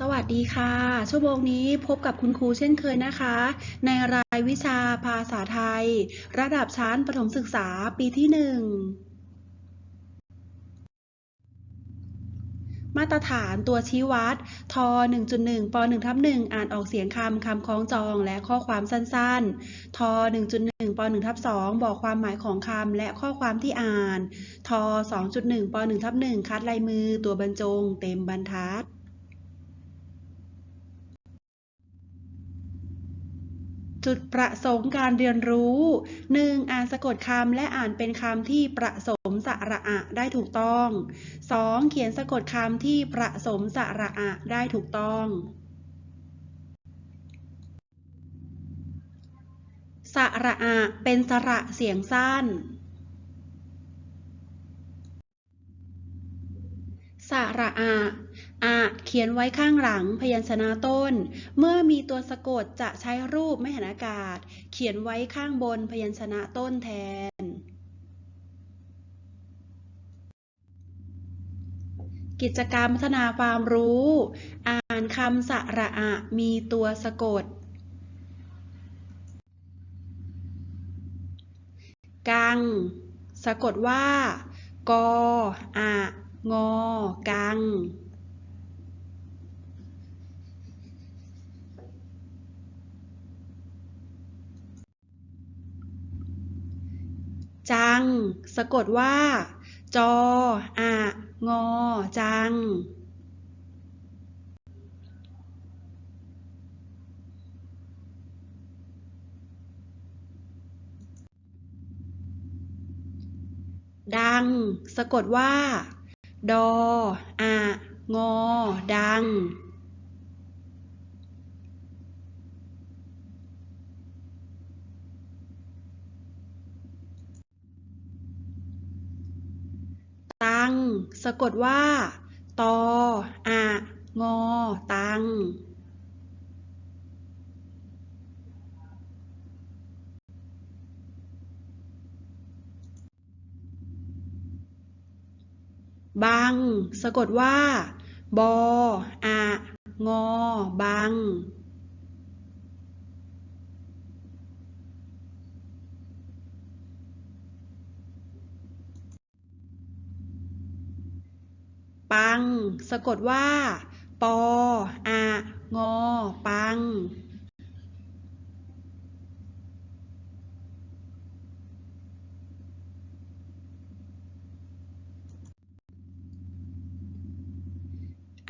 สวัสดีค่ะ ชั่วโมงนี้พบกับคุณครูเช่นเคยนะคะ ในรายวิชาภาษาไทย ระดับชั้นประถมศึกษาปีที่หนึ่งมาตรฐานตัวชี้วัด ท 1.1 ป 1ทับ1อ่านออกเสียงคำ คำคล้องจอง และข้อความสั้นๆ ท 1.1 ป 1ทับ2บอกความหมายของคำ และข้อความที่อ่าน ท 2.1 ป 1ทับ1คัดลายมือ ตัวบรรจง เต็มบรรทัด จุดประสงค์การเรียนรู้ 1. อ่านสะกดคำและอ่านเป็นคำที่ประสมสระอะได้ถูกต้อง 2. เขียนสะกดคำที่ประสมสระอะได้ถูกต้องสระอะเป็นสระเสียงสั้นสระอะ อะเขียนไว้ข้างหลังพยัญชนะต้น เมื่อมีตัวสะกดจะใช้รูปไม่หันอากาศ เขียนไว้ข้างบนพยัญชนะต้นแทน กิจกรรมพัฒนาความรู้ อ่านคำสระอะมีตัวสะกด กัง สะกดว่า กออะงอ กัง จัง สะกดว่า จออะงอ จัง ดัง สะกดว่า ดออะงอ ดัง ตัง สะกดว่า ตออะงอ ตัง บัง สะกดว่า บออะงอ บัง ปัง สะกดว่า ปออะงอ ปัง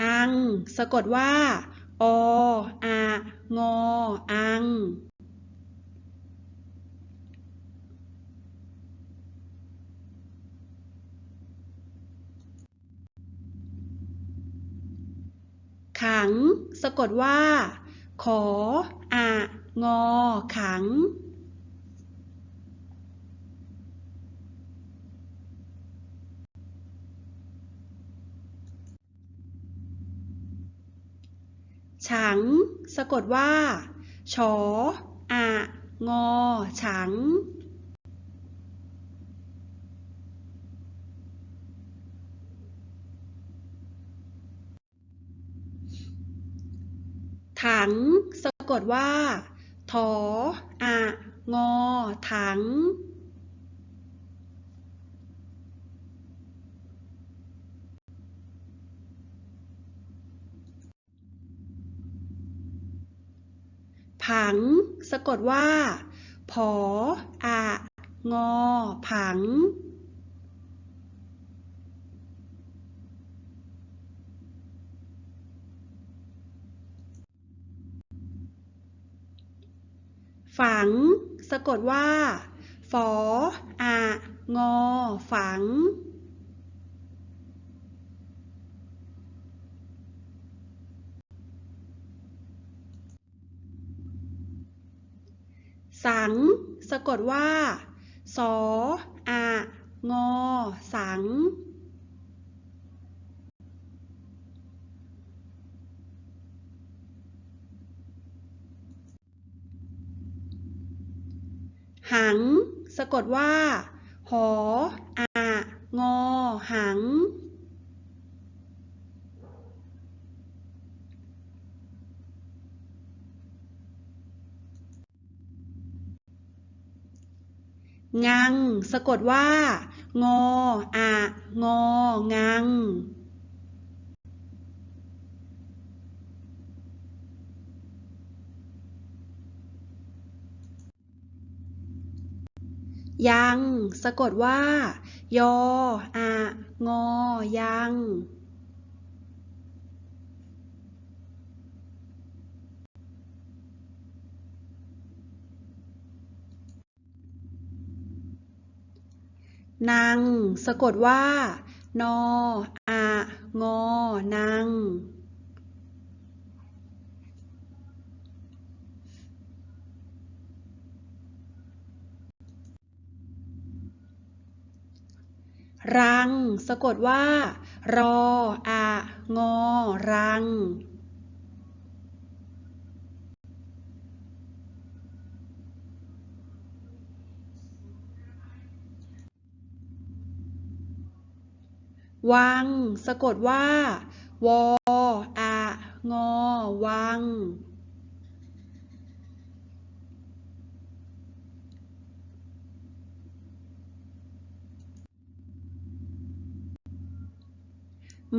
อัง สะกดว่า ออะงอ อัง ขัง สะกดว่า ขออะ งอ ขัง ฉัง สะกดว่าฉออะ งอ ฉัง ถั ง สะกดว่า ถออะ งอ ถัง ผัง สะกดว่า ผออะ งอ ผัง ฝัง สะกดว่า ฝออะ งอ ฝัง สัง สะกดว่า สออะ งอ สัง หัง สะกดว่า หอ อางอ หัง งัง สะกดว่า งอ อะ งอ งังง ยัง สะกดว่า ยออะ งอ ยังนังสะกดว่า นออะ งอนัง รัง สะกดว่า รออะ งอ รัง วัง สะกดว่า วออะ งอ วัง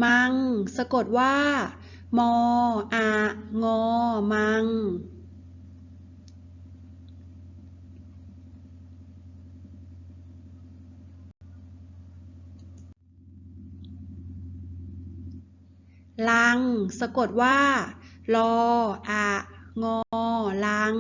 มัง สะกดว่า มออะงอ มัง ลัง สะกดว่า ลอ อะ งอ ลัง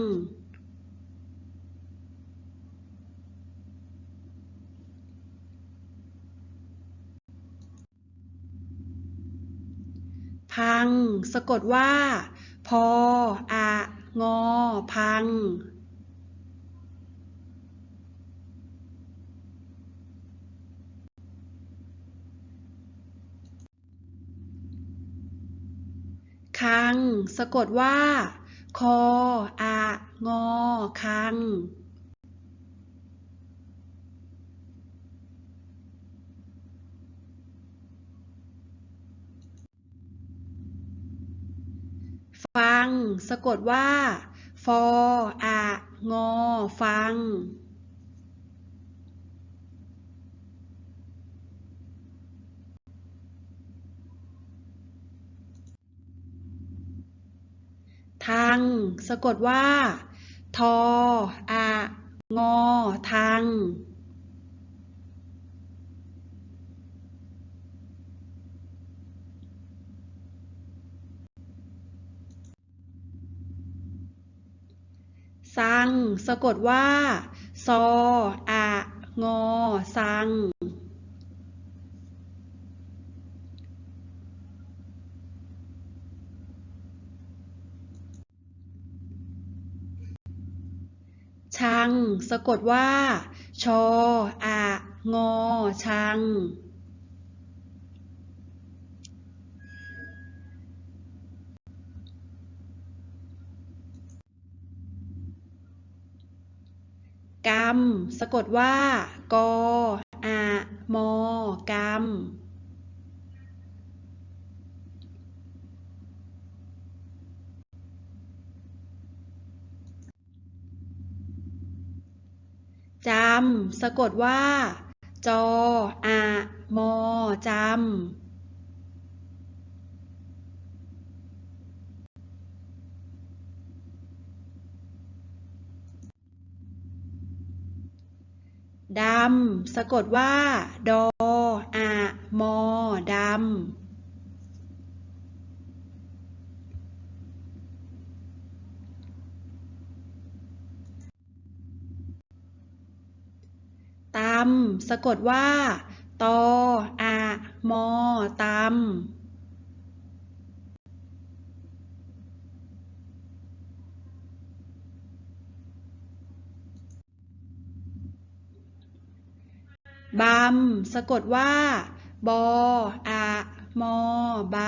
พัง สะกดว่า พออะ งอ พัง คัง สะกดว่า คออะ งอ คัง ฟัง สะกดว่า ฟออะ งอ ฟังทังสะกดว่า ทออะ งอทัง ซัง สะกดว่า ซออะ งอ ซัง ชัง สะกดว่า ชออะ งอ ชัง กำสะกดว่ากออะมอกำจำ สะกดว่า จออะมอจำ ดำสะกดว่า ดออะ มอ ดำตำสะกดว่า ตออะ มอตำ บำสะกดว่า บออะมอบำ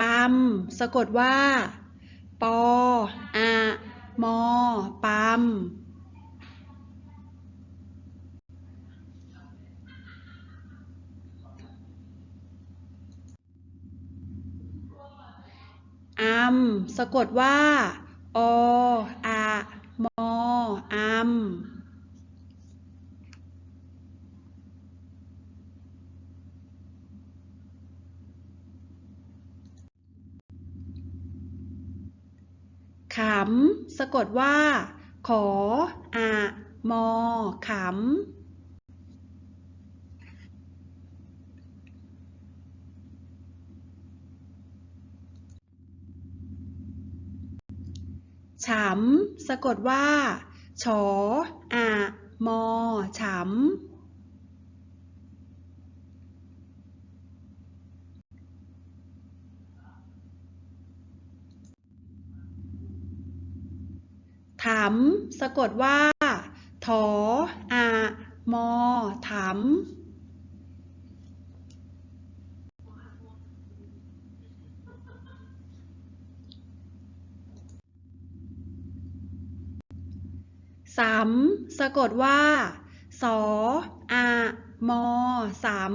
ปั๊มสะกดว่า ปออะมอปั๊มำสะกดว่า ออะมออัมขำสะกดว่า ขออะมอขำ ฉำสะกดว่าฉออะมอฉำถามสะกดว่า ถออะมอถา สามสะกดว่า สออะมอสาม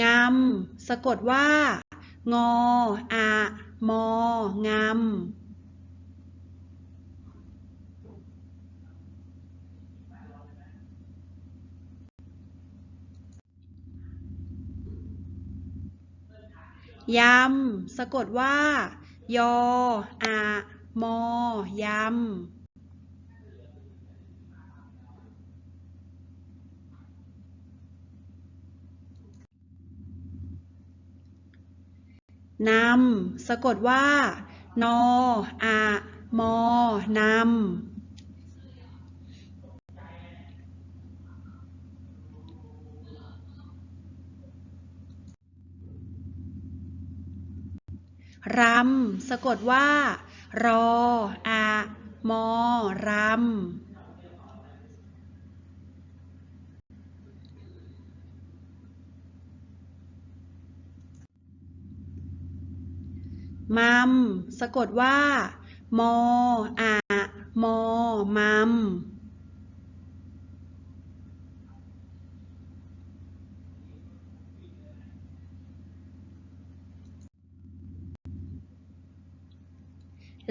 งามสะกดว่า งออะมองา ยำ สะกดว่า ยออะมอยำนำสะกดว่า นอ อะ มอนำ รำสะกดว่า รออะมอรำมัมสะกดว่า มออะมอมัม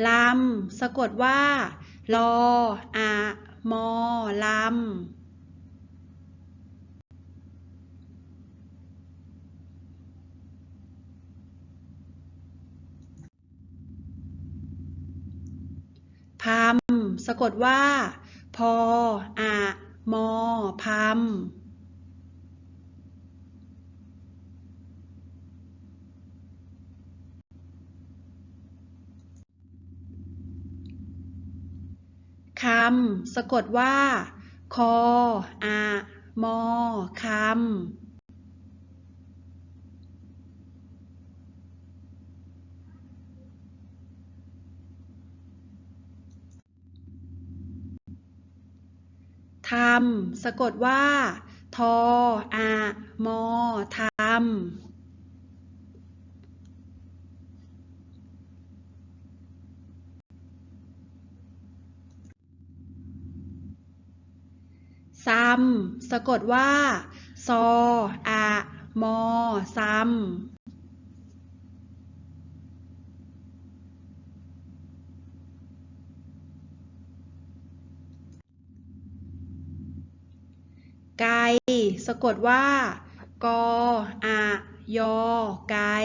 ลำ สะกดว่า ลออะมอลำพามสะกดว่า พอ อะ มอพามำสะกดว่า คออะมอคำทำสะกดว่า ทออะมอทำ ซ้ำสะกดว่า ซออะ มอซำไก่สะกดว่า กออะ ยอ ไก่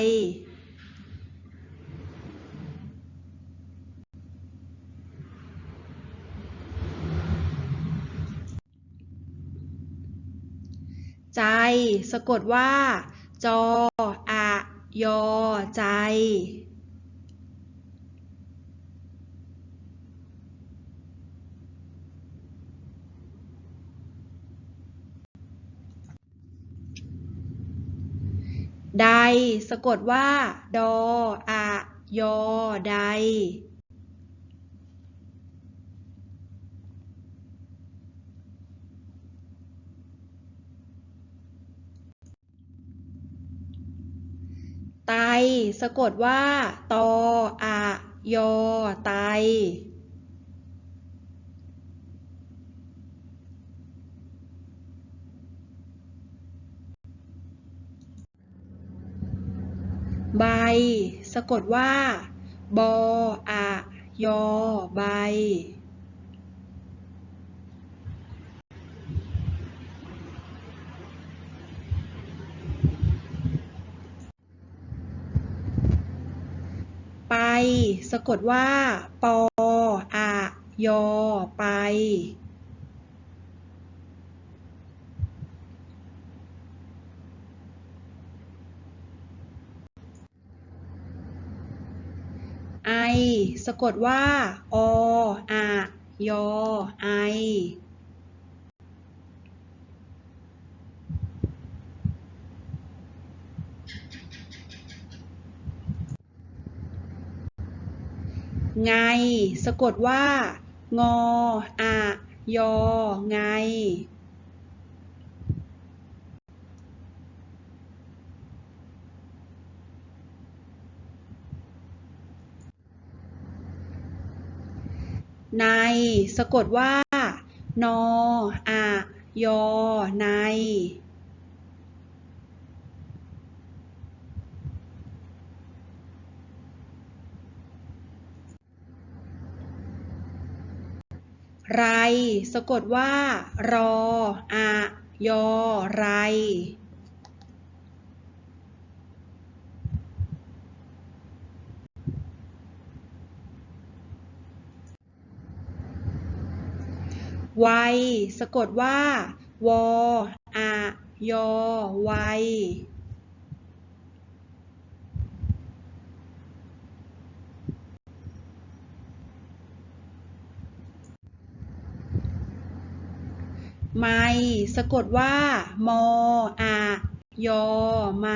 ใจ สะกดว่า จออะยอ ใจ ใด สะกดว่า ดออะยอ ใด ไต สะกดว่า ตออะ ยอ ไต ใบ สะกดว่า บออะ ยอ ใบ สะกดว่า ปออะยอ ไป ไอ สะกดว่า ออะยอ ไอ ไง สะกดว่า งออะ ยอ ไง ใน สะกดว่า นออะ ยอ ใน ไร สะกดว่า รออะยอไร ไว สะกดว่า วออะยอไว ไมสะกดว่า มออะยอ ไม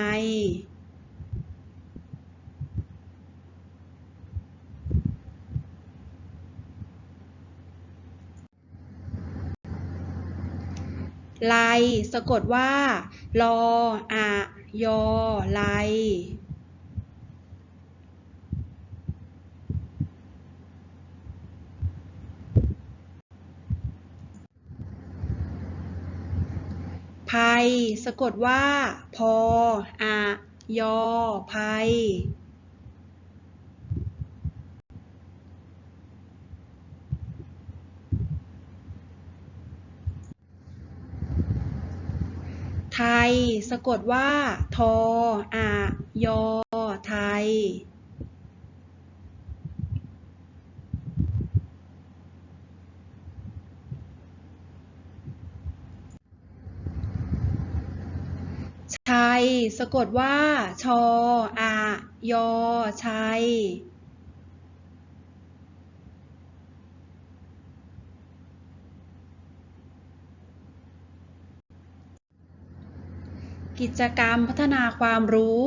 ไลสะกดว่า ลออะยอไล ไพสะกดว่า พออะยอไพไทย สะกดว่า ทออะยอไทย ชัย สะกดว่า ชออะยอ ชัย กิจกรรมพัฒนาความรู้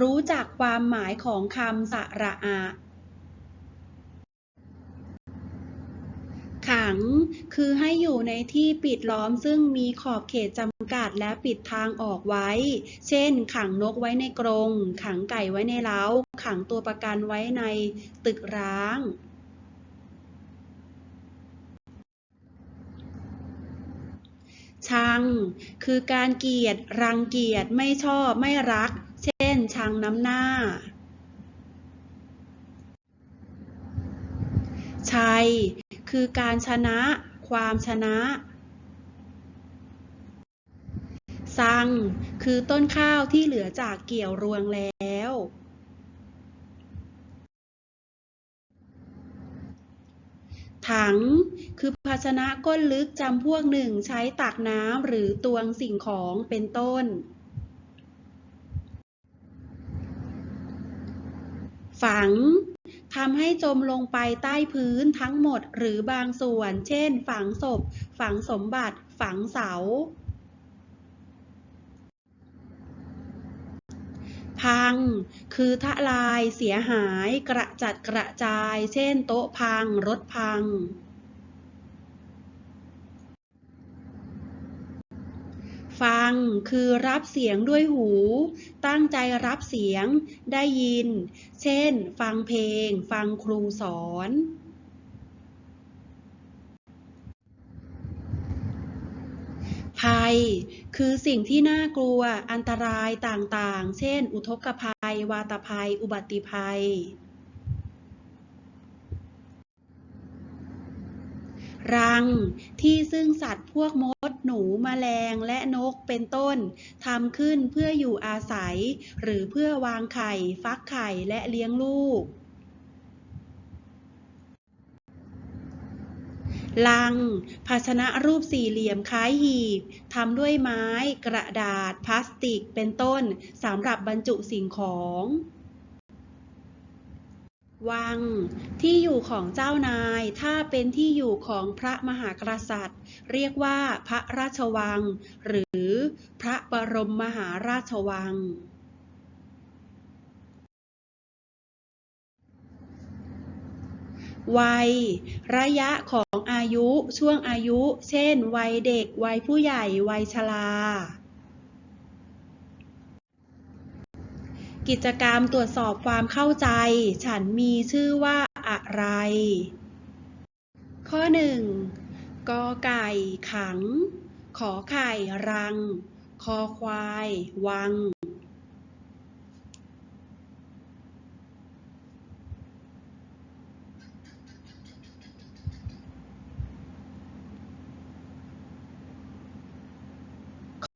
รู้จักความหมายของคำสระอะ ขัง คือให้อยู่ในที่ปิดล้อมซึ่งมีขอบเขตจำกัดและปิดทางออกไว้ เช่น ขังนกไว้ในกรง ขังไก่ไว้ในเล้า ขังตัวประกันไว้ในตึกร้าง ชัง คือการเกลียด รังเกียจ ไม่ชอบ ไม่รัก เช่น ชังน้ำหน้าชัย คือการชนะความชนะซัง คือต้นข้าวที่เหลือจากเกี่ยวรวงแล้ว ถัง คือภาชนะก้นลึกจำพวกหนึ่งใช้ตักน้ำหรือตวงสิ่งของเป็นต้นฝัง ทำให้จมลงไปใต้พื้นทั้งหมดหรือบางส่วน เช่น ฝังศพ ฝังสมบัติ ฝังเสา พัง คือทลาย เสียหาย กระจัดกระจาย เช่น โต๊ะพัง รถพัง ฟังคือรับเสียงด้วยหู ตั้งใจรับเสียงได้ยิน เช่น ฟังเพลง ฟังครูสอน ภัย คือสิ่งที่น่ากลัวอันตรายต่างๆ เช่น อุทกภัย วาตภัย อุบัติภัย รังที่ซึ่งสัตว์พวกมด หนูแมลงและนกเป็นต้นทำขึ้นเพื่ออยู่อาศัย หรือเพื่อวางไข่ ฟักไข่และเลี้ยงลูกลัง ภาชนะรูปสี่เหลี่ยมคล้ายหีบทำด้วยไม้ กระดาษ พลาสติก เป็นต้นสำหรับบรรจุสิ่งของ วัง ที่อยู่ของเจ้านาย ถ้าเป็นที่อยู่ของพระมหากษัตริย์ เรียกว่าพระราชวัง หรือพระบรมมหาราชวัง วัย ระยะของอายุช่วงอายุ เช่น วัยเด็ก วัยผู้ใหญ่ วัยชรา กิจกรรมตรวจสอบความเข้าใจ ฉันมีชื่อว่าอะไร ข้อ 1. กอไก่ขัง ขอไข่รัง คอควาย วัง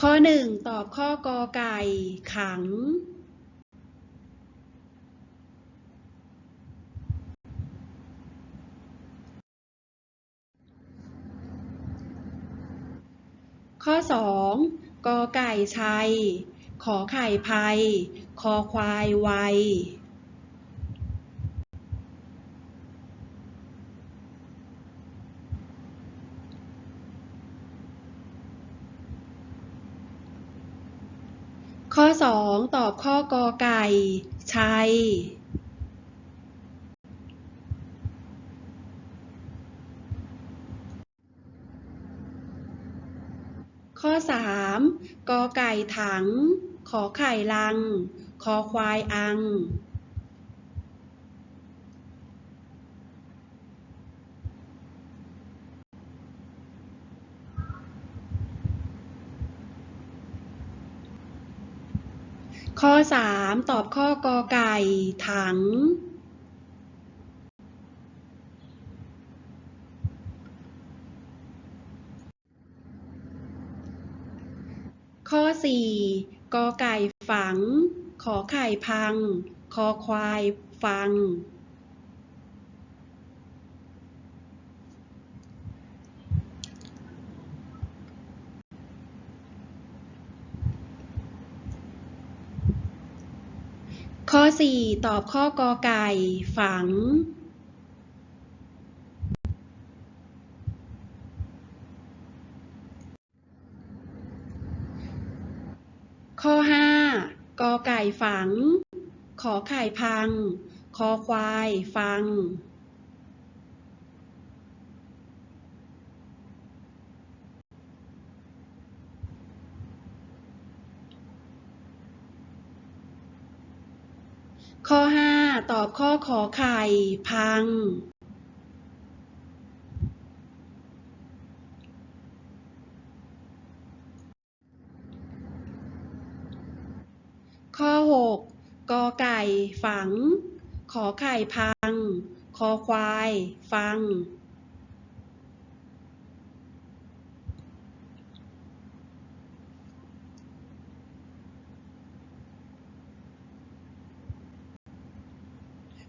ข้อ 1 ตอบข้อกอไก่ขัง ข้อ 2 กอไก่ชัย ขอไข่ภัย คอควายวัยข้อ 2 ตอบข้อกอไก่ ชัย ข้อ 3 กอ ไก่ถัง ขอไข่ลัง คอควายอัง ข้อ 3 ตอบข้อกอไก่ถัง ข้อ 4 กอไก่ฝัง ขอไข่พัง คอควายฟัง ข้อ 4 ตอบข้อกอไก่ฝัง ข้อ 5 กอ ไก่ฝัง ขอไข่พัง คอควายฟัง ข้อ 5 ตอบข้อขอไข่ พัง ข้อ 6 กอไก่ ฝัง ขอไข่พัง คอควาย ฟัง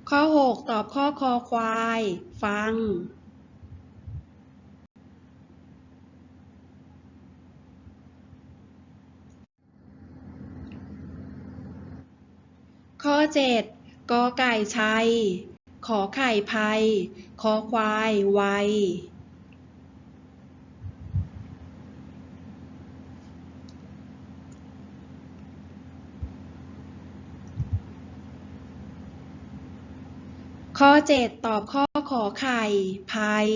ข้อ 6 ตอบข้อคอควาย ฟัง ข้อ 7กอไก่ชัย ขอไข่ภัยคอควายไวข้อ 7 ตอบข้อขอไข่ภัย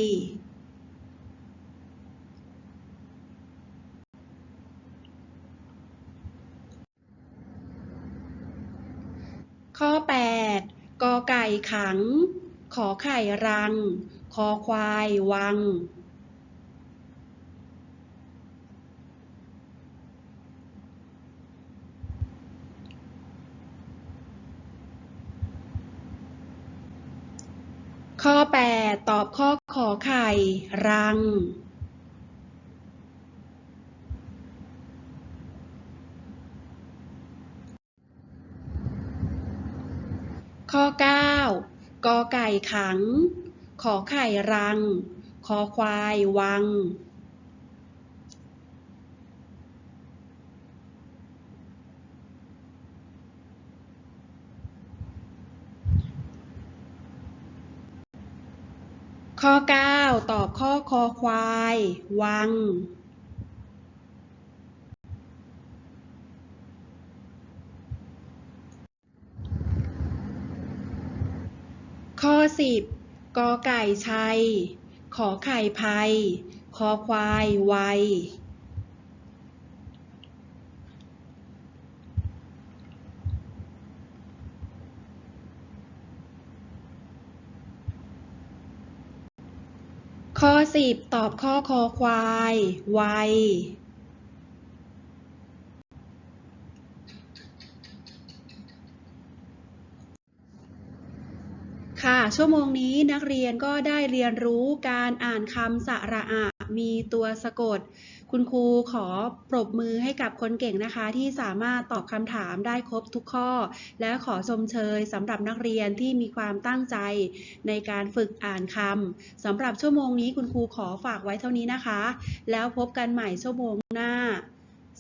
ข้อ 8 กอไก่ขัง ขอไข่รัง คอควายวัง ข้อ 8 ตอบข้อขอไข่ รัง ข้อ 9 กอไก่ขัง ขอไข่รัง คอควายวัง ข้อ 9 ตอบข้อคอควาย วัง ข้อ 10 กอไก่ชัย ขอไข่ภัย คอควายไวข้อ 10 ตอบข้อคอควายไวค่ะชั่วโมงนี้นักเรียนก็ได้เรียนรู้การอ่านคำสระอะมีตัวสะกด คุณครูขอปรบมือให้กับคนเก่งนะคะ ที่สามารถตอบคำถามได้ครบทุกข้อ และขอชมเชยสำหรับนักเรียนที่มีความตั้งใจในการฝึกอ่านคำสำหรับชั่วโมงนี้คุณครูขอฝากไว้เท่านี้นะคะ แล้วพบกันใหม่ชั่วโมงหน้า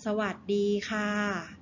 สวัสดีค่ะ